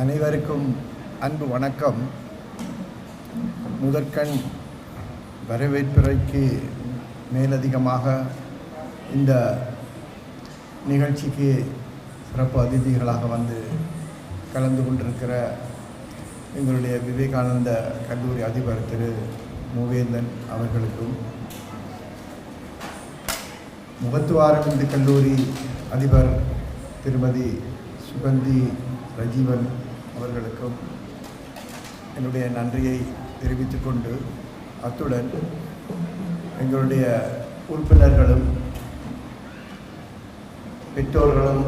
அனைவருக்கும் அன்பு வணக்கம். முதற்கண் வரவேற்புரைக்கு மேலதிகமாக இந்த நிகழ்ச்சிக்கு சிறப்பு அதிதிகளாக வந்து கலந்து கொண்டிருக்கிற எங்களுடைய விவேகானந்த கல்லூரி அதிபர் திரு. மூவேந்தன் அவர்களுக்கும் முகத்துவாரமிந்து கல்லூரி அதிபர் திருமதி சுகந்தி ரஜீவன் அவர்களுக்கும் என்னுடைய நன்றியை தெரிவித்து கொண்டு அத்துடன் எங்களுடைய உறுப்பினர்களும் பெற்றோர்களும்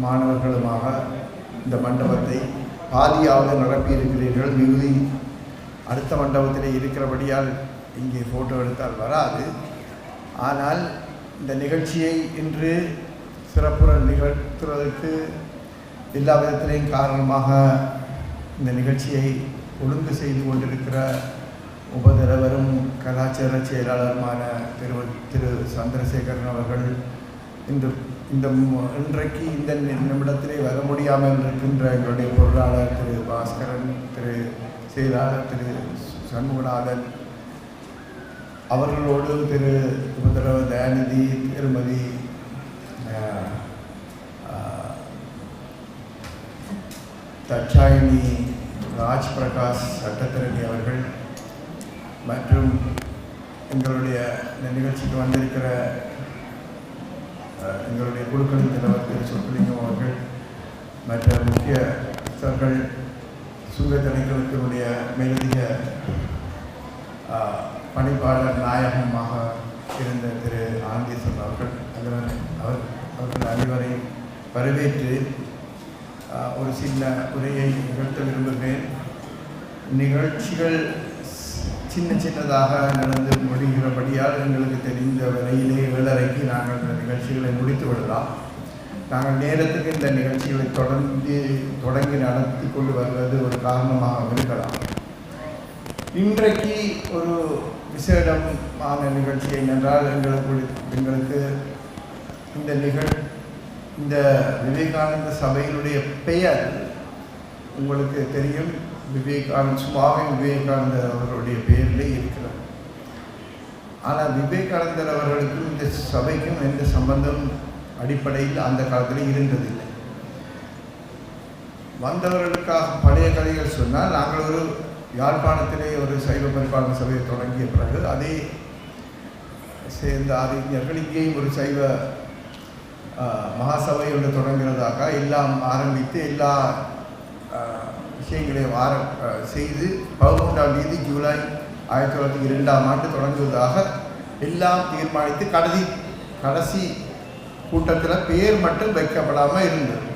மாணவர்களுமாக இந்த மண்டபத்தை பாதியாக நடப்பியிருக்கிறீர்கள் மிகுதி அடுத்த மண்டபத்திலே இருக்கிறபடியால் இங்கே ஃபோட்டோ எடுத்தால் வராது. ஆனால் இந்த நிகழ்ச்சியை இன்று சிறப்புடன் நிகழ்த்துவதற்கு எல்லா விதத்திலையும் காரணமாக இந்த நிகழ்ச்சியை ஒழுங்கு செய்து கொண்டிருக்கிற உபதலைவரும் கலாச்சார செயலாளருமான திரு திரு சந்திரசேகரன் அவர்கள் இன்று இந்த இன்றைக்கு இந்த நிமிடத்திலே வர முடியாமல் இருக்கின்ற எங்களுடைய பொருளாளர் திரு பாஸ்கரன் திரு செயலாளர் திரு சண்முகநாதன் அவர்களோடு திரு உபதலைவர் தயாநிதி திருமதி தச்சாயினி ராஜ் பிரகாஷ் சட்டத்திரணி அவர்கள் மற்றும் எங்களுடைய இந்த நிகழ்ச்சிக்கு வந்திருக்கிற எங்களுடைய குழுக்களின் தலைவர் திரு சொத்துலிங்கம் அவர்கள் மற்ற முக்கியஸ்தர்கள் சுங்க திணைக்களத்தினுடைய மேலதிக பணிப்பாளர் நாயகமாக இருந்த திரு ஆனந்தீசன் அவர்கள் அதில் அவர் அவர்கள் அனைவரையும் வரவேற்று ஒரு சின்ன உரையை நிகழ்த்த விரும்புகிறேன். நிகழ்ச்சிகள் சின்ன சின்னதாக நடந்து முடிகிறபடியால் எங்களுக்கு தெரிந்த வரையிலே ஏழரைக்கு நாங்கள் இந்த நிகழ்ச்சிகளை முடித்து விடலாம். நாங்கள் நேரத்துக்கு இந்த நிகழ்ச்சிகளை தொடர்ந்து தொடங்கி நடத்தி கொண்டு வருவது ஒரு காரணமாக இருக்கலாம். இன்றைக்கு ஒரு விசேடமான நிகழ்ச்சி என்னென்றால் எங்களுக்கு எங்களுக்கு இந்த நிகழ் இந்த விவேகானந்த சபையினுடைய பெயர் உங்களுக்கு தெரியும். விவேகானந்த் சுவாமி விவேகானந்தர் அவர்களுடைய பெயரிலே இருக்கிறார் ஆனால் விவேகானந்தர் அவர்களுக்கும் இந்த சபைக்கும் எந்த சம்பந்தம் அடிப்படையில் அந்த காலத்தில் இருந்ததில்லை. வந்தவர்களுக்காக பழைய கதைகள் சொன்னால் நாங்கள் ஒரு யாழ்ப்பாணத்திலே ஒரு சைவ பரிபாலன சபையை தொடங்கிய பிறகு அதே சேர்ந்த அறிஞர்கள் இங்கேயும் ஒரு சைவ மகாசபை ஒன்று தொடங்குறதாக எல்லாம் ஆரம்பித்து எல்லா விஷயங்களையும் ஆர செய்து பதிமூன்றாம் தேதி ஜூலை ஆயிரத்தி தொள்ளாயிரத்தி இரண்டாம் ஆண்டு தொடங்குவதாக எல்லாம் தீர்மானித்து கடைசி கடைசி கூட்டத்தில் பேர் மட்டும் வைக்கப்படாமல் இருந்தது.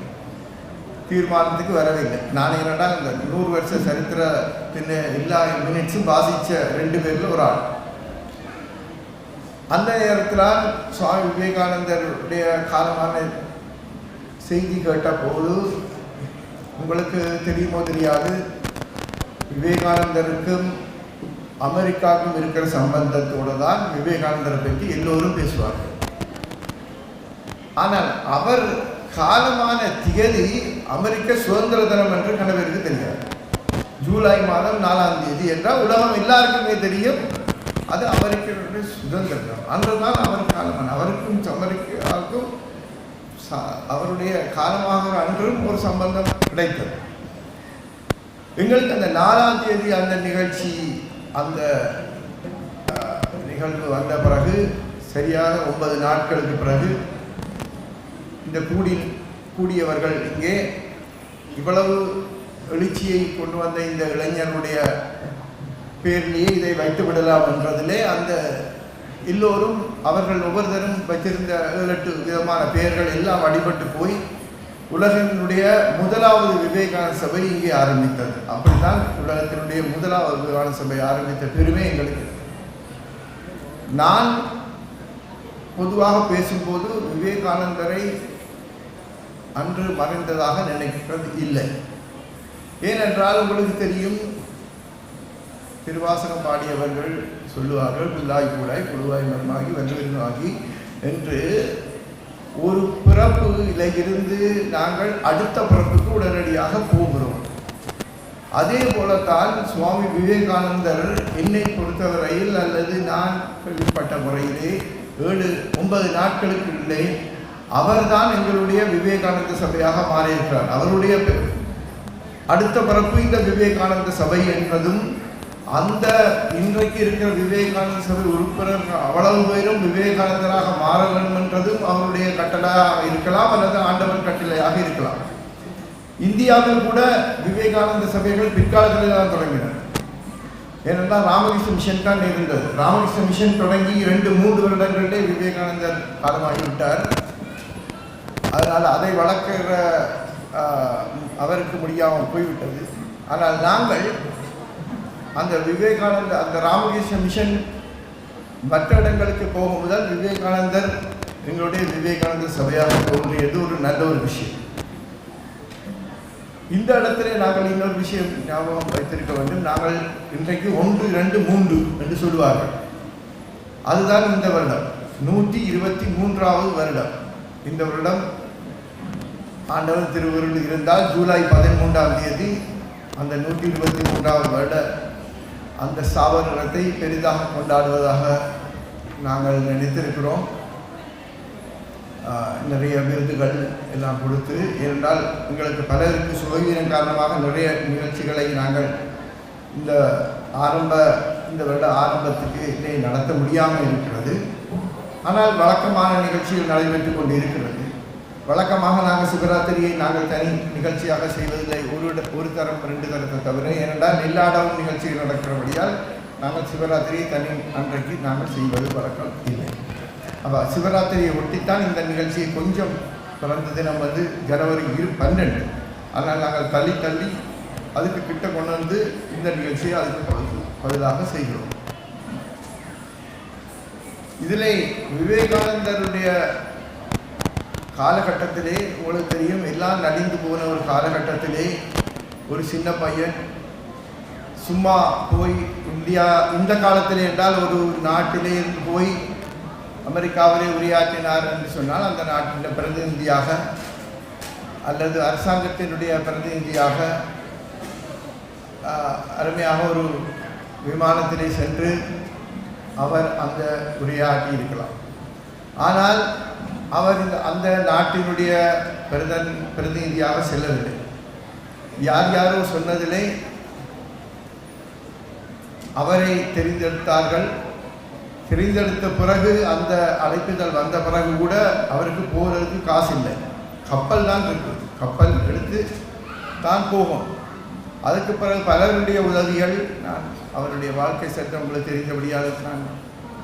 தீர்மானத்துக்கு வரவில்லை. நான் என்னடா இந்த நூறு வருஷ சரித்திரத்தின் எல்லா மினிட்ஸும் பாதித்த ரெண்டு பேரில் ஒரு ஆள். அந்த நேரத்தில் சுவாமி விவேகானந்தருடைய காலமான செய்தி கேட்டபோது உங்களுக்கு தெரியுமோ தெரியாது விவேகானந்தருக்கும் அமெரிக்காவுக்கும் இருக்கிற சம்பந்தத்தோடு தான் விவேகானந்தரை பற்றி எல்லோரும் பேசுவார்கள். ஆனால் அவர் காலமான திகதி அமெரிக்க சுதந்திர தினம் என்று கணவருக்கு தெரியாது. ஜூலை மாதம் நாலாம் தேதி என்றால் உலகம் எல்லாருக்குமே தெரியும் அது அவருக்கு சுதந்திரம். அன்றுதான் அவர் காலமான அவருக்கும் அமெரிக்காவுக்கும் அவருடைய காலமாக அன்றும் ஒரு சம்பந்தம் கிடைத்தது. எங்களுக்கு அந்த நாலாம் தேதி அந்த நிகழ்ச்சி அந்த நிகழ்வு வந்த பிறகு சரியாக ஒன்பது நாட்களுக்கு பிறகு இந்த கூடி கூடியவர்கள் இங்கே இவ்வளவு எழுச்சியை கொண்டு வந்த இந்த இளைஞருடைய பேரிலேயே இதை வைத்து விடலாம் என்றதிலே அந்த எல்லோரும் அவர்கள் ஒவ்வொருத்தரும் வைத்திருந்த ஏழு எட்டு விதமான பெயர்கள் எல்லாம் அடிபட்டு போய் உலகினுடைய முதலாவது விவேகானந்த சபை இங்கே ஆரம்பித்தது. அப்படித்தான் உலகத்தினுடைய முதலாவது விவேகான சபை ஆரம்பித்த பெருமை எங்களுக்கு. நான் பொதுவாக பேசும்போது விவேகானந்தரை அன்று மறைந்ததாக நினைக்கிறது இல்லை. ஏனென்றால் உங்களுக்கு தெரியும் திருவாசகம் பாடியவர்கள் சொல்லுவார்கள் புல்லாய் கூடாய் புழுவாய் மரமாகி வென்றிருந்தாகி என்று ஒரு பிறப்பில் இருந்து நாங்கள் அடுத்த பிறப்புக்கு உடனடியாக போகிறோம். அதே போலத்தான் சுவாமி விவேகானந்தர் என்னை பொறுத்தவரையில் அல்லது நான் கேள்விப்பட்ட முறையிலே ஏழு ஒன்பது நாட்களுக்கு இல்லை அவர்தான் எங்களுடைய விவேகானந்த சபையாக மாறியிருக்கிறார். அவருடைய அடுத்த பிறப்பு இந்த விவேகானந்த சபை என்பதும் அந்த இன்றைக்கு இருக்கிற விவேகானந்த சபை உறுப்பினர்கள் அவ்வளவு பேரும் விவேகானந்தராக மாற வேண்டும் என்றதும் அவருடைய கட்டளையாக இருக்கலாம் அல்லது ஆண்டவன் கட்டளையாக இருக்கலாம். இந்தியாவில் கூட விவேகானந்த சபைகள் பிற்காலத்தில் தான் தொடங்கின. ஏனென்றால் ராமகிருஷ்ண மிஷன் தான் இருந்தது. ராமகிருஷ்ண மிஷன் தொடங்கி இரண்டு மூன்று வருடங்களிலே விவேகானந்தர் காலமாகிவிட்டார் அதனால் அதை வளர்க்கிற அவருக்கு முடியாமல் போய்விட்டது. ஆனால் நாங்கள் அந்த விவேகானந்த அந்த ராமகிருஷ்ண மிஷன் மற்ற இடங்களுக்கு போகும் முதல் விவேகானந்தர் எங்களுடைய விவேகானந்தர் சபையாக தோன்றியது ஒரு நல்ல ஒரு விஷயம். இந்த இடத்துல நாங்கள் இன்னொரு விஷயம் ஞாபகம் வைத்திருக்க வேண்டும். நாங்கள் இன்றைக்கு ஒன்று இரண்டு மூன்று என்று சொல்லுவார்கள். அதுதான் இந்த வருடம். நூற்றி இருபத்தி மூன்றாவது வருடம். இந்த வருடம் ஆண்டவர் திருவருள் இருந்தால் ஜூலை பதிமூன்றாம் தேதி அந்த நூற்றி இருபத்தி மூன்றாவது வருட அந்த ஸ்தாபனத்தை பெரிதாக கொண்டாடுவதாக நாங்கள் நினைத்திருக்கிறோம். நிறைய விருதுகள் எல்லாம் கொடுத்து ஏனென்றால் எங்களுக்கு பலருக்கு சுகவீனம் காரணமாக நிறைய நிகழ்ச்சிகளை நாங்கள் இந்த ஆரம்ப இந்த வருட ஆரம்பத்துக்கு இதை நடத்த முடியாமல் இருக்கிறது. ஆனால் வழக்கமான நிகழ்ச்சிகள் நடைபெற்று கொண்டு இருக்கிறது வழக்கமாக நாங்கள் சிவராத்திரியை நாங்கள் தனி நிகழ்ச்சியாக செய்வதில்லை. ஒரு ஒரு தரம் ரெண்டு தரத்தை தவிர ஏனென்றால் எல்லாடவும் நிகழ்ச்சிகள் நடக்கிறபடியால் நாங்கள் சிவராத்திரியை தனி அன்றைக்கு நாங்கள் செய்வது வழக்கம் இல்லை. அப்போ சிவராத்திரியை ஒட்டித்தான் இந்த நிகழ்ச்சியை கொஞ்சம் பிறந்த தினம் வந்து ஜனவரி இரு பன்னெண்டு. ஆனால் நாங்கள் தள்ளி தள்ளி அதுக்கு கிட்ட கொண்டு வந்து இந்த நிகழ்ச்சியை அதுக்கு பதில் பதிலாக செய்கிறோம். இதிலே விவேகானந்தருடைய காலகட்டத்திலே உங்களுக்கு தெரியும் எல்லாம் நலிந்து போன ஒரு காலகட்டத்திலே ஒரு சின்ன பையன் சும்மா போய் இந்தியா இந்த காலத்திலே என்றால் ஒரு நாட்டிலே இருந்து போய் அமெரிக்காவிலே உரையாற்றினார் என்று சொன்னால் அந்த நாட்டின் பிரதிநிதியாக அல்லது அரசாங்கத்தினுடைய பிரதிநிதியாக அருமையாக ஒரு விமானத்திலே சென்று அவர் அந்த உரையாற்றி இருக்கலாம் ஆனால் அவர் அந்த நாட்டினுடைய பிரதன் பிரதிநிதியாக செல்லவில்லை. யார் யாரோ சொன்னதிலே அவரை தெரிந்தெடுத்தார்கள். தெரிந்தெடுத்த பிறகு அந்த அழைப்புதல் வந்த பிறகு கூட அவருக்கு போகிறதுக்கு காசு இல்லை கப்பல் தான் இருக்குது கப்பல் எடுத்து தான் போகும். அதுக்கு பிறகு பலருடைய உதவிகள் நான் அவருடைய வாழ்க்கை சட்டம் உங்களுக்கு தெரிந்தபடியாக நான்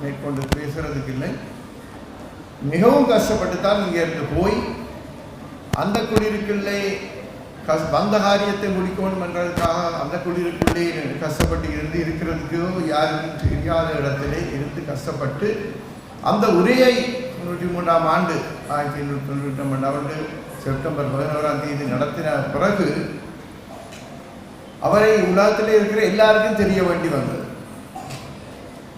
மேற்கொண்டு பேசுகிறதுக்கு இல்லை. மிகவும் கஷ்டப்பட்டு தான் இங்கே இருந்து போய் அந்த குடியிருக்குள்ளே கஸ் வந்த காரியத்தை முடிக்கணும் என்றதுக்காக அந்த குளிருக்குள்ளே கஷ்டப்பட்டு இருந்து இருக்கிறதுக்கோ யாரும் தெரியாத இடத்திலே இருந்து கஷ்டப்பட்டு அந்த உரையை தொண்ணூற்றி மூன்றாம் ஆண்டு ஆயிரத்தி எண்ணூற்றி தொண்ணூற்றி ரெண்டாம் ஆண்டு செப்டம்பர் பதினோராம் தேதி நடத்தின பிறகு அவரை உலகத்திலே இருக்கிற எல்லாருக்கும் தெரிய வேண்டி வந்தது.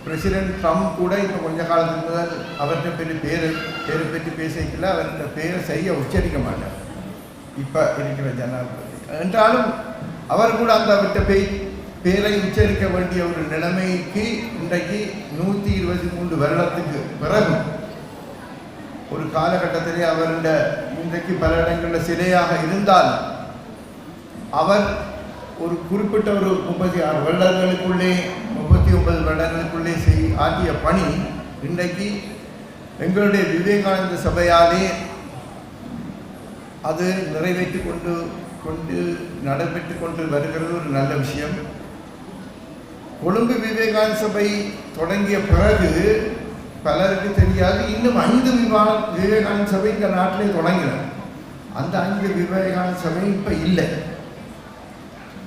பிரசிடென்ட் ட்ரம்ப் கூட இப்போ கொஞ்ச காலத்துக்கு முதல் அவர்கிட்ட பெரிய பேர் பேரை பற்றி பேசிக்கல. அவர்கிட்ட பேரை சரியாக உச்சரிக்க மாட்டார். இப்போ இருக்கிற ஜனாதிபதி. என்றாலும் அவர் கூட அந்த அவர்கிட்ட பேய் பேரை உச்சரிக்க வேண்டிய ஒரு நிலைமைக்கு இன்றைக்கு நூற்றி இருபத்தி மூன்று வருடத்துக்கு பிறகு ஒரு காலகட்டத்திலே அவருடைய இன்றைக்கு பல இடங்களில் சிலையாக இருந்தால் அவர் ஒரு குறிப்பிட்ட ஒரு முப்பத்தி ஆறு வருடங்களுக்குள்ளே முப்பத்தி ஒன்பது வருடங்களுக்குள்ளே செய் ஆகிய பணி இன்றைக்கு எங்களுடைய விவேகானந்த சபையாலே அது நிறைவேற்றி கொண்டு கொண்டு நடைபெற்று கொண்டு வருகிறது ஒரு நல்ல விஷயம். கொழும்பு விவேகானந்த சபை தொடங்கிய பிறகு பலருக்கு தெரியாது இன்னும் ஐந்து விமான விவேகானந்த சபை இந்த நாட்டிலே தொடங்கின. அந்த ஐந்து விவேகானந்த சபை இப்போ இல்லை.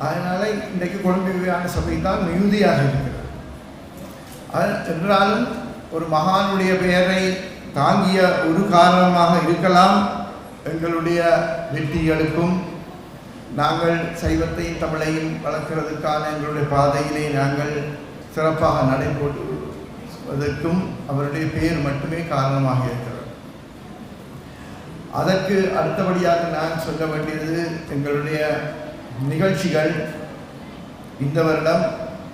அதனால இன்றைக்கு கொழும்பு விவேகானந்த சபை தான் மிகுதியாக இருக்கிறது. என்றாலும் ஒரு மகானுடைய பெயரை தாங்கிய ஒரு காரணமாக இருக்கலாம். எங்களுடைய வெற்றிகளுக்கும் நாங்கள் சைவத்தையும் தமிழையும் வளர்க்கிறதுக்கான எங்களுடைய பாதையிலே நாங்கள் சிறப்பாக நடைபெற்றுவதற்கும் அவருடைய பெயர் மட்டுமே காரணமாக இருக்கிறது. அதற்கு அடுத்தபடியாக நான் சொல்ல வேண்டியது எங்களுடைய நிகழ்ச்சிகள் இந்த வருடம்.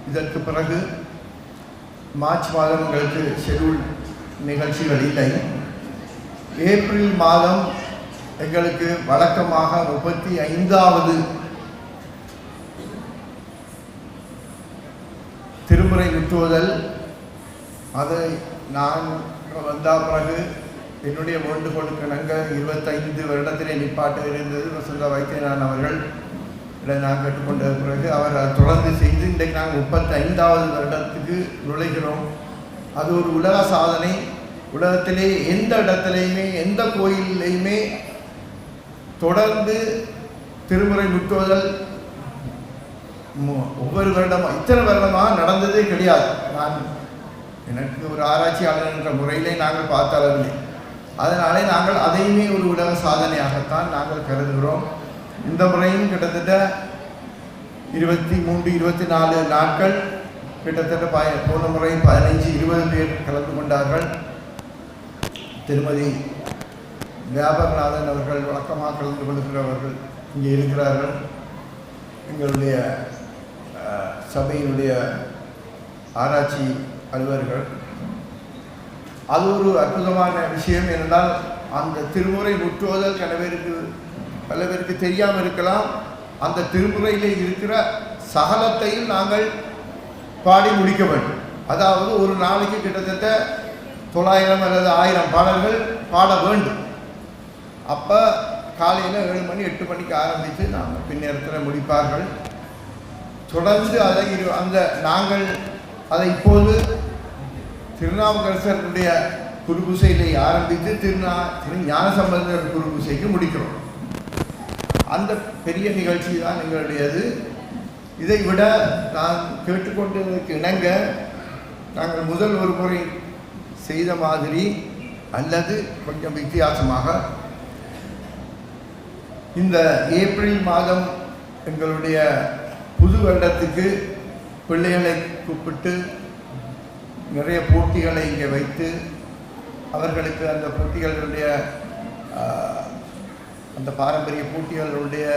இதற்கு பிறகு மார்ச் மாதம் எங்களுக்கு ஷெடியூல் நிகழ்ச்சிகள் இல்லை. ஏப்ரல் மாதம் எங்களுக்கு வழக்கமாக முப்பத்தி ஐந்தாவது திருமுறை விட்டுவதல் அதை நான் வந்த பிறகு என்னுடைய வேண்டுகோளுக்கு நாங்கள் இருபத்தைந்து வருடத்திலே நிப்பாட்ட இருந்தது. வசந்த வைத்தியநாதன் அவர்கள் இல்லை நான் கேட்டுக்கொண்ட பிறகு அவர் அதை தொடர்ந்து செய்து இன்றைக்கு நாங்கள் முப்பத்தி ஐந்தாவது வருடத்துக்கு நுழைகிறோம். அது ஒரு உலக சாதனை. உலகத்திலே எந்த இடத்துலையுமே எந்த கோயிலையுமே தொடர்ந்து திருமுறை முற்றுவதல் ஒவ்வொரு வருடமாக இத்தனை வருடமாக நடந்ததே கிடையாது. நான் எனக்கு ஒரு ஆராய்ச்சியாளர் என்ற முறையிலே நாங்கள் பார்த்த அளவில்லை அதனாலே நாங்கள் அதையுமே ஒரு உலக சாதனையாகத்தான் நாங்கள் கருதுகிறோம். இந்த முறையும் கிட்டத்தட்ட இருபத்தி மூன்று இருபத்தி நாலு நாட்கள் கிட்டத்தட்ட பய போன முறை பதினைஞ்சு இருபது பேர் கலந்து கொண்டார்கள். திருமதி வியாபகநாதன் அவர்கள் வழக்கமாக கலந்து கொள்கிறவர்கள் இங்கே இருக்கிறார்கள். எங்களுடைய அஹ், சபையினுடைய ஆராய்ச்சி அலுவலர்கள். அது ஒரு அற்புதமான விஷயம் என்றால் அந்த திருமுறை முற்றுவதல் பல பல பேருக்கு தெரியாமல் இருக்கலாம். அந்த திருமுறையில் இருக்கிற சகலத்தையும் நாங்கள் பாடி முடிக்க வேண்டும். அதாவது ஒரு நாளைக்கு கிட்டத்தட்ட தொள்ளாயிரம் அல்லது ஆயிரம் பாடல்கள் பாட வேண்டும். அப்போ காலையில் ஏழு மணி எட்டு மணிக்கு ஆரம்பித்து நாங்கள் பின்னேரத்தில் முடிப்பார்கள். தொடர்ந்து அதை இரு- அந்த நாங்கள் அதை இப்போது திருநாவுக்கரசருடைய குருபூசையிலே ஆரம்பித்து திருநா திரு ஞானசம்பந்தர் குருபூசைக்கு முடிக்கிறோம். அந்த பெரிய நிகழ்ச்சி தான் எங்களுடையது. இதை விட நான் கேட்டுக்கொண்டதற்கு இணங்க நாங்கள் முதல் ஒரு முறை செய்த மாதிரி அல்லது கொஞ்சம் வித்தியாசமாக இந்த ஏப்ரல் மாதம் எங்களுடைய புது வருடத்துக்கு பிள்ளைகளை கூப்பிட்டு நிறைய போட்டிகளை இங்கே வைத்து அவர்களுக்கு அந்த போட்டிகளுடைய அந்த பாரம்பரிய போட்டிகளுடைய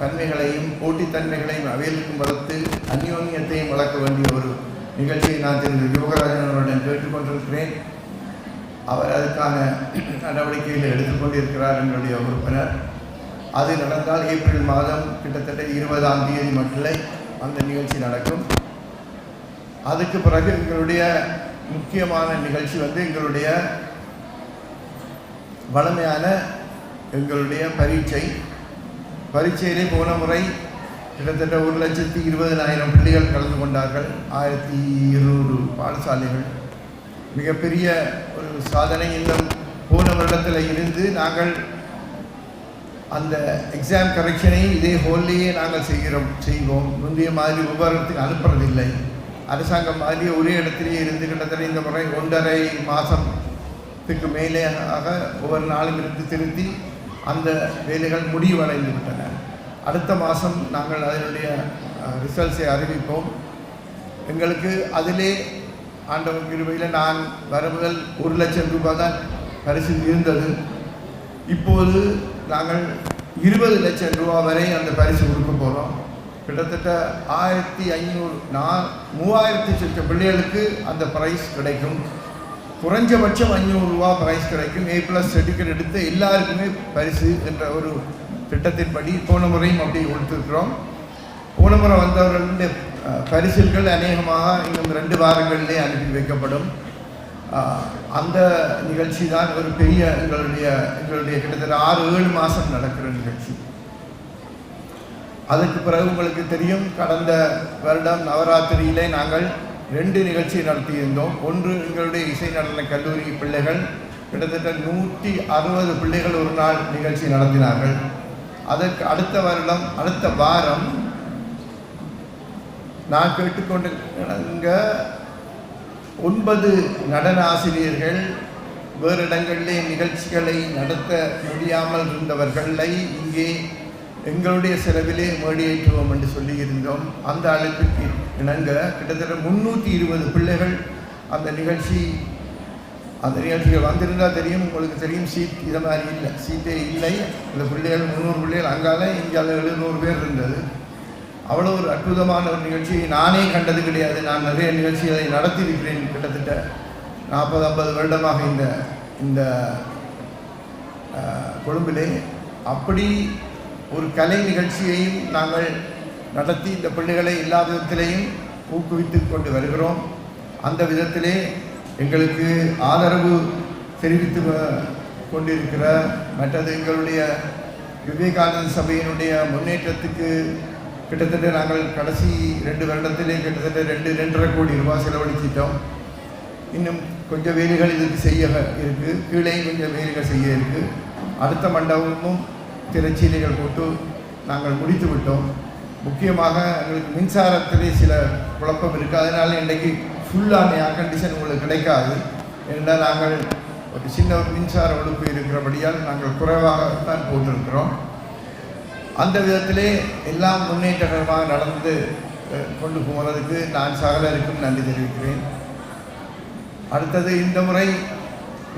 தன்மைகளையும் போட்டித்தன்மைகளையும் அவையலுக்கும் வளர்த்து அந்யோன்யத்தையும் வளர்க்க வேண்டிய ஒரு நிகழ்ச்சியை நான் திரு யோகராஜன் அவருடன் கேட்டுக்கொண்டிருக்கிறேன் அவர் அதுக்கான நடவடிக்கைகளை எடுத்துக்கொண்டிருக்கிறார் எங்களுடைய உறுப்பினர். அது நடந்தால் ஏப்ரல் மாதம் கிட்டத்தட்ட இருபதாம் தேதி மட்டுமே அந்த நிகழ்ச்சி நடக்கும். அதுக்கு பிறகு எங்களுடைய முக்கியமான நிகழ்ச்சி வந்து எங்களுடைய வளமையான எங்களுடைய பரீட்சை. பரீட்சையிலே போன முறை கிட்டத்தட்ட ஒரு லட்சத்தி இருபதனாயிரம் பிள்ளைகள் கலந்து கொண்டார்கள். ஆயிரத்தி இருநூறு பாடசாலைகள். மிகப்பெரிய ஒரு சாதனை இன்னும் போன வருடத்தில் இருந்து நாங்கள் அந்த எக்ஸாம் கரெக்ஷனை இதே ஹோல்லையே நாங்கள் செய்கிறோம் செய்வோம். முந்தைய மாதிரி உபகரணத்துக்கு அனுப்புறதில்லை. அரசாங்கம் மாதிரி ஒரே இடத்துலேயே இருந்து கிட்டத்தட்ட இந்த முறை ஒன்றரை மாதத்துக்கு மேலே ஆக ஒவ்வொரு நாளும் இருந்து திருத்தி அந்த வேலைகள் முடிவடைந்து விட்டன அடுத்த மாதம் நாங்கள் அதனுடைய ரிசல்ட்ஸை அறிவிப்போம். எங்களுக்கு அதிலே ஆண்டவன் கிருபையில் நான் வரவுகள் ஒரு லட்சம் ரூபாய் தான் பரிசு இருந்தது. இப்போது நாங்கள் இருபது லட்சம் ரூபா வரை அந்த பரிசு கொடுக்க போகிறோம் கிட்டத்தட்ட ஆயிரத்தி ஐநூறு நான் மூவாயிரத்தி சொச்ச பிள்ளைகளுக்கு அந்த ப்ரைஸ் கிடைக்கும். குறைஞ்சபட்சம் ஐநூறுரூவா ப்ரைஸ் கிடைக்கும். ஏ ப்ளஸ் சர்டிஃபிகேட் எடுத்த எல்லாருக்குமே பரிசு என்ற ஒரு திட்டத்தின்படி போன முறையும் அப்படி கொடுத்துருக்குறோம். போன முறை வந்தவர்களுடைய பரிசுகள் அநேகமாக இன்னும் ரெண்டு வாரங்களிலே அனுப்பி வைக்கப்படும். அந்த நிகழ்ச்சி தான் ஒரு பெரிய எங்களுடைய எங்களுடைய கிட்டத்தட்ட ஆறு ஏழு மாதம் நடக்கிற நிகழ்ச்சி. அதுக்கு பிறகு உங்களுக்கு தெரியும் கடந்த வருடம் நவராத்திரியிலே நாங்கள் ரெண்டு நிகழ்ச்சி நடத்தியிருந்தோம். ஒன்று எங்களுடைய இசை நடன கல்லூரி பிள்ளைகள். கிட்டத்தட்ட நூற்றி அறுபது பிள்ளைகள் ஒரு நாள் நிகழ்ச்சி நடத்தினார்கள். அதற்கு அடுத்த வருடம் அடுத்த வாரம் நான் கேட்டுக்கொண்டு இங்கே ஒன்பது நடன ஆசிரியர்கள் வேறு இடங்களிலே நிகழ்ச்சிகளை நடத்த முடியாமல் இருந்தவர்களை இங்கே எங்களுடைய செலவிலே மேடியேற்றுவோம் என்று சொல்லியிருந்தோம். அந்த அழைப்புக்கு இணங்க கிட்டத்தட்ட முன்னூற்றி இருபது பிள்ளைகள் அந்த நிகழ்ச்சி அந்த நிகழ்ச்சிகள் வந்திருந்தால் தெரியும் உங்களுக்கு தெரியும் சீட் இதை மாதிரி இல்லை சீட்டே இல்லை. இந்த பிள்ளைகள் முந்நூறு பிள்ளைகள் அங்கால இங்கால எழுநூறு பேர் இருந்தது. அவ்வளோ ஒரு அற்புதமான ஒரு நிகழ்ச்சியை நானே கண்டது கிடையாது. நான் நிறைய நிகழ்ச்சிகளை நடத்தியிருக்கிறேன் கிட்டத்தட்ட நாற்பது ஐம்பது வருடமாக இந்த இந்த கொழும்பிலே. அப்படி ஒரு கலை நிகழ்ச்சியையும் நாங்கள் நடத்தி இந்த பிள்ளைகளை எல்லா விதத்திலையும் ஊக்குவித்து கொண்டு வருகிறோம். அந்த விதத்திலே எங்களுக்கு ஆதரவு தெரிவித்து வ- கொண்டிருக்கிற மற்றது எங்களுடைய விவேகானந்த சபையினுடைய முன்னேற்றத்துக்கு கிட்டத்தட்ட நாங்கள் கடைசி ரெண்டு வருடத்திலே கிட்டத்தட்ட ரெண்டு ரெண்டரை கோடி ரூபாய் செலவழிச்சிட்டோம். இன்னும் கொஞ்சம் வேலைகள் இதுக்கு செய்ய இருக்குது கீழேயும் கொஞ்சம் வேலைகள் செய்ய இருக்குது அடுத்த மண்டபமும் திரைச்சீலைகள் போட்டு நாங்கள் முடித்து விட்டோம். முக்கியமாக எங்களுக்கு மின்சாரத்திலே சில குழப்பம் இருக்குது அதனால் இன்றைக்கு ஃபுல்லான ஏர் கண்டிஷன் உங்களுக்கு கிடைக்காது. ஏன்னா நாங்கள் ஒரு சின்ன ஒரு மின்சார ஒழுப்பு இருக்கிறபடியால் நாங்கள் குறைவாகத்தான் போட்டிருக்கிறோம். அந்த விதத்திலே எல்லாம் முன்னேற்றகரமாக நடந்து கொண்டு போகிறதுக்கு நான் சகலருக்கும் நன்றி தெரிவிக்கிறேன். அடுத்தது இந்த முறை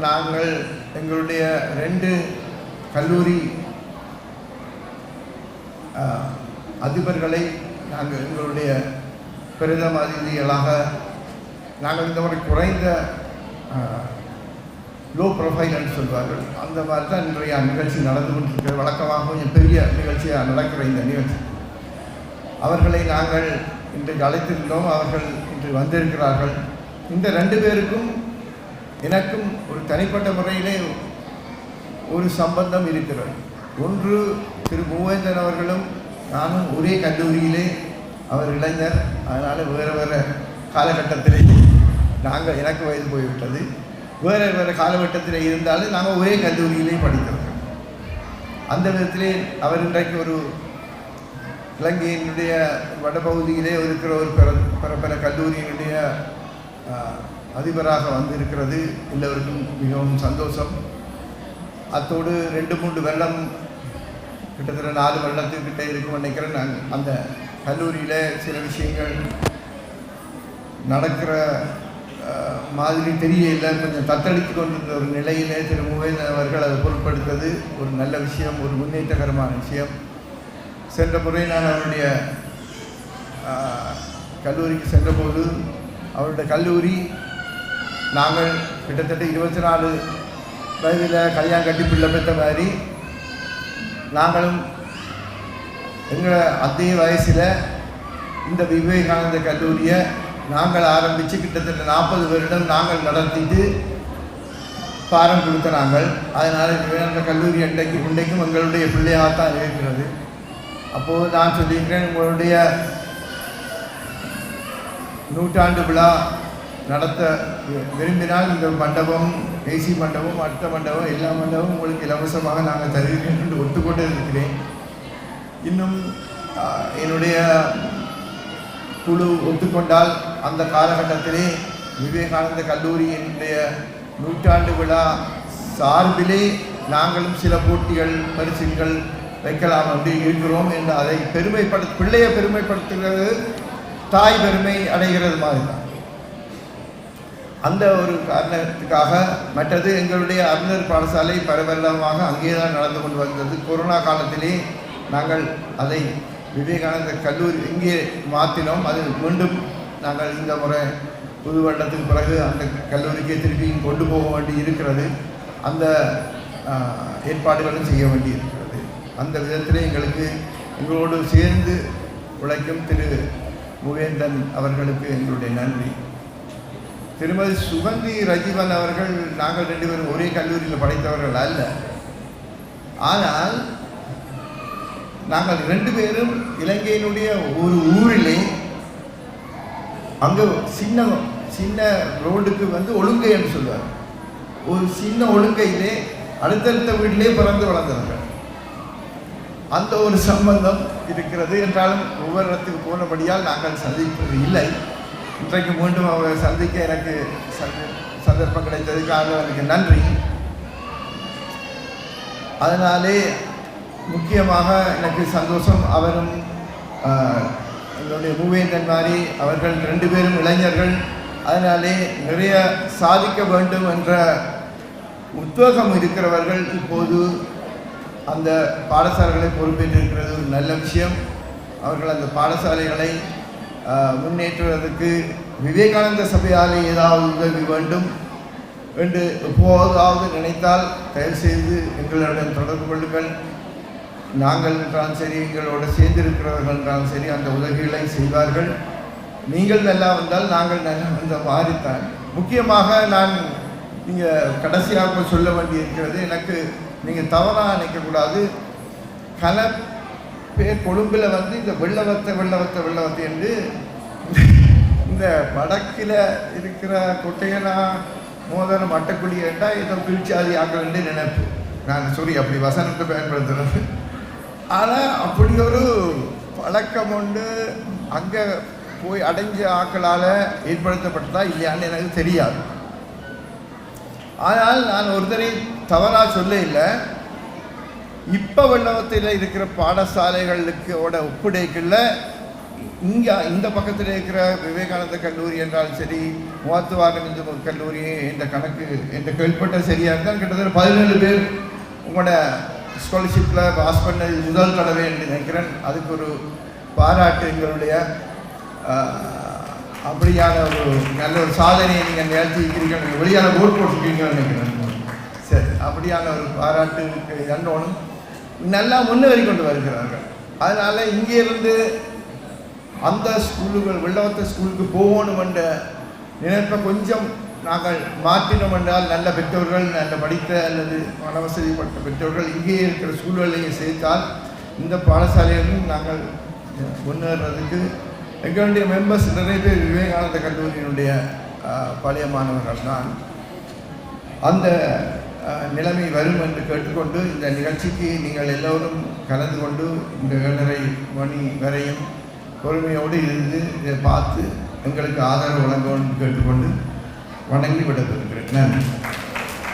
நாங்கள் எங்களுடைய ரெண்டு கல்லூரி அதிபர்களை நாங்கள் எங்களுடைய பிரதம அதிதிகளாக நாங்கள் இந்த முறை குறைந்த லோ ப்ரொஃபைல்னு சொல்வார்கள். அந்த மாதிரி தான் இன்றைய நிகழ்ச்சி நடந்து கொண்டிருக்கிறது. வழக்கமாக கொஞ்சம் பெரிய நிகழ்ச்சியாக நடக்கிற இந்த நிகழ்ச்சி. அவர்களை நாங்கள் இன்றைக்கு அழைத்திருந்தோம். அவர்கள் இன்று வந்திருக்கிறார்கள். இந்த ரெண்டு பேருக்கும் எனக்கும் ஒரு தனிப்பட்ட முறையிலே ஒரு சம்பந்தம் இருக்கிறது. ஒன்று திரு மூவேந்தன் அவர்களும் நானும் ஒரே கல்லூரியிலே அவர் இளைஞர். அதனால் வேறு வேறு காலகட்டத்திலே நாங்கள் எனக்கு வயது போய்விட்டது. வேறு வேறு காலகட்டத்தில் இருந்தாலும் நாங்கள் ஒரே கல்லூரியிலே படித்திருக்கோம் அந்த விதத்திலே அவர் இன்றைக்கு ஒரு இலங்கையினுடைய வடபகுதியிலே இருக்கிற ஒரு பிற பிறப்பின கல்லூரியினுடைய அதிபராக வந்திருக்கிறது. எல்லோருக்கும் மிகவும் சந்தோஷம். அத்தோடு ரெண்டு மூன்று வருடம் கிட்டத்தட்ட நாலு வருடத்துக்கிட்ட இருக்கும் நினைக்கிறேன். நாங்கள் அந்த கல்லூரியில் சில விஷயங்கள் நடக்கிற மாதிரி தெரியல கொஞ்சம் தத்தளித்து கொண்டிருந்த ஒரு நிலையிலே திரு முவேந்தன் அவர்கள் அதை பொருட்படுத்தது ஒரு நல்ல விஷயம் ஒரு முன்னேற்றகரமான விஷயம். சென்ற முறை நான் அவருடைய கல்லூரிக்கு சென்றபோது அவருடைய கல்லூரி நாங்கள் கிட்டத்தட்ட இருபத்தி நாலு வயதில் கல்யாணம் கட்டி பிள்ளை பெற்ற மாதிரி நாங்களும் எங்களை அதே வயசில் இந்த விவேகானந்த கல்லூரியை நாங்கள் ஆரம்பித்து கிட்டத்தட்ட நாற்பது வருடம் நாங்கள் நடத்திட்டு பாரம் கொடுத்த நாங்கள். அதனால் விவேகானந்த கல்லூரி அன்றைக்கு இன்றைக்கும் எங்களுடைய பிள்ளையாகத்தான் இருக்கிறது. அப்போது நான் சொல்லியிருக்கிறேன் உங்களுடைய நூற்றாண்டு விழா நடத்த வி- விரும்பினால் இந்த மண்டபம் ஏசி மண்டபம் அடுத்த மண்டபம் எல்லா மண்டபமும் உங்களுக்கு இலவசமாக நாங்கள் தருகிறேன் என்று ஒத்துக்கொண்டு இருக்கிறேன் இன்னும் என்னுடைய குழு ஒத்துக்கொண்டால் அந்த காலகட்டத்திலே விவேகானந்த கல்லூரியினுடைய நூற்றாண்டு விழா சார்பிலே நாங்களும் சில போட்டிகள் பரிசுகள் வைக்கலாம் என்று இருக்கிறோம் என்று அதை பெருமைப்படு பிள்ளையை பெருமைப்படுத்துகிறது தாய் பெருமை அடைகிறது மாதிரி தான். அந்த ஒரு காரணத்துக்காக மற்றது எங்களுடைய அறிஞர் பாடசாலை பரவலமாக அங்கே தான் நடந்து கொண்டு வந்தது. கொரோனா காலத்திலே நாங்கள் அதை விவேகானந்தர் கல்லூரி இங்கே மாற்றினோம் அது மீண்டும் நாங்கள் இந்த முறை புது வருடத்துக்கு பிறகு அந்த கல்லூரிக்கே திருப்பியும் கொண்டு போக வேண்டி இருக்கிறது. அந்த ஏற்பாடுகளும் செய்ய வேண்டி இருக்கிறது. அந்த விதத்திலே எங்களுக்கு எங்களோடு சேர்ந்து உழைக்கும் திரு முவேந்தன் அவர்களுக்கு எங்களுடைய நன்றி. திருமதி சுகந்தி ரஜீவன் அவர்கள் நாங்கள் ரெண்டு பேரும் ஒரே கல்லூரியில் படைத்தவர்கள் அல்ல. ஆனால் நாங்கள் ரெண்டு பேரும் இலங்கையினுடைய ஒரு ஊரிலே அங்கே சின்ன சின்ன ரோடுக்கு வந்து ஒழுங்கை என்று சொல்லுவார் ஒரு சின்ன ஒழுங்கையிலே அடுத்தடுத்த வீட்டிலே பிறந்து வளர்ந்தவர்கள். அந்த ஒரு சம்பந்தம் இருக்கிறது என்றாலும் ஒவ்வொரு இடத்துக்கு போனபடியால் நாங்கள் சந்திப்பது இல்லை. இன்றைக்கு மீண்டும் அவரை சந்திக்க எனக்கு சந்த- சந்தர்ப்பம் கிடைத்ததுக்காக அவருக்கு நன்றி. அதனாலே முக்கியமாக எனக்கு சந்தோஷம். அவரும் எங்களுடைய மூவேந்தன் மாதிரி அவர்கள் ரெண்டு பேரும் இளைஞர்கள். அதனாலே நிறைய சாதிக்க வேண்டும் என்ற உத்வேகம் இருக்கிறவர்கள் இப்போது அந்த பாடசாலைகளை பொறுப்பேற்றிருக்கிறது. ஒரு நல்ல விஷயம். அவர்கள் அந்த பாடசாலைகளை முன்னேற்றுவதற்கு விவேகானந்த சபையாலே ஏதாவது உதவி வேண்டும் என்று எப்போதாவது நினைத்தால் தயவு செய்து எங்களுடன் தொடர்பு கொள்ளுங்கள். நாங்கள் என்றாலும் சரி எங்களோட சேர்ந்திருக்கிறவர்கள் என்றாலும் சரி அந்த உதவிகளை செய்வார்கள். நீங்கள் நல்லா வந்தால் நாங்கள் நல்லா வந்த மாறித்தான் முக்கியமாக நான் நீங்கள் கடைசியாக சொல்ல வேண்டியிருக்கிறது எனக்கு நீங்கள் தவறாக நினைக்கக்கூடாது. கல பேர் கொழும்பில் வந்து இந்த வெள்ளவத்தை வெள்ளவத்தை வெள்ளவத்தை என்று இந்த வடக்கில் இருக்கிற கொட்டையனா மோதன மட்டக்குழி என்றால் ஏதோ பிரிச்சாதி ஆக்கள் என்று நினைப்பு. நான் சொல்லி அப்படி வசனத்தை பயன்படுத்துறது. ஆனால் அப்படி ஒரு பழக்கம் உண்டு. அங்கே போய் அடைஞ்ச ஆக்களால் ஏற்படுத்தப்பட்டதா இல்லையான்னு எனக்கு தெரியாது. ஆனால் நான் ஒருத்தரை தவறாக சொல்ல இல்லை. இப்போ வெள்ளவத்தில் இருக்கிற பாடசாலைகளுக்கு ஓட ஒப்புடைக்கல இங்கே இந்த பக்கத்தில் இருக்கிற விவேகானந்த கல்லூரி என்றாலும் சரி முகத்துவாரம் இந்து கல்லூரி என்ற கணக்கு என்ற கேள்விப்பட்ட சரியாக இருந்தால் கிட்டத்தட்ட பதினேழு பேர் உங்களோட ஸ்காலர்ஷிப்பில் பாஸ் பண்ண முதல் தடவை என்று நினைக்கிறேன். அதுக்கு ஒரு பாராட்டு எங்களுடைய அப்படியான ஒரு நல்ல ஒரு சாதனையை நீங்கள் நிகழ்த்திக்கிறீங்க வெளியான ஓட் போட்டிருக்கீங்கன்னு நினைக்கிறேன். சரி அப்படியான ஒரு பாராட்டுக்கு இரண்டோனும் நல்லா முன்னேறி கொண்டு வருகிறார்கள். அதனால் இங்கேருந்து அந்த ஸ்கூலுகள் வெள்ளவத்த ஸ்கூலுக்கு போகணும் என்ற நினைப்பை கொஞ்சம் நாங்கள் மாற்றினோம் என்றால் நல்ல பெற்றோர்கள் நல்ல படித்த அல்லது பண பட்ட பெற்றோர்கள் இங்கே இருக்கிற சூழ்நிலையை சேர்த்தால் இந்த பாடசாலையிலும் நாங்கள் முன்னேறதுக்கு எங்களுடைய மெம்பர்ஸ் நிறைய பேர் விவேகானந்த கல்லூரியினுடைய பழைய மாணவர்கள் தான் அந்த நிலைமை வரும் என்று கேட்டுக்கொண்டு இந்த நிகழ்ச்சிக்கு நீங்கள் எல்லோரும் கலந்து கொண்டு இந்த ஏழரை மணி வரையும் பொறுமையோடு இருந்து இதை பார்த்து எங்களுக்கு ஆதரவு வழங்க கேட்டுக்கொண்டு வணங்கி விடப்பட்டிருக்கிறேன் நன்றி.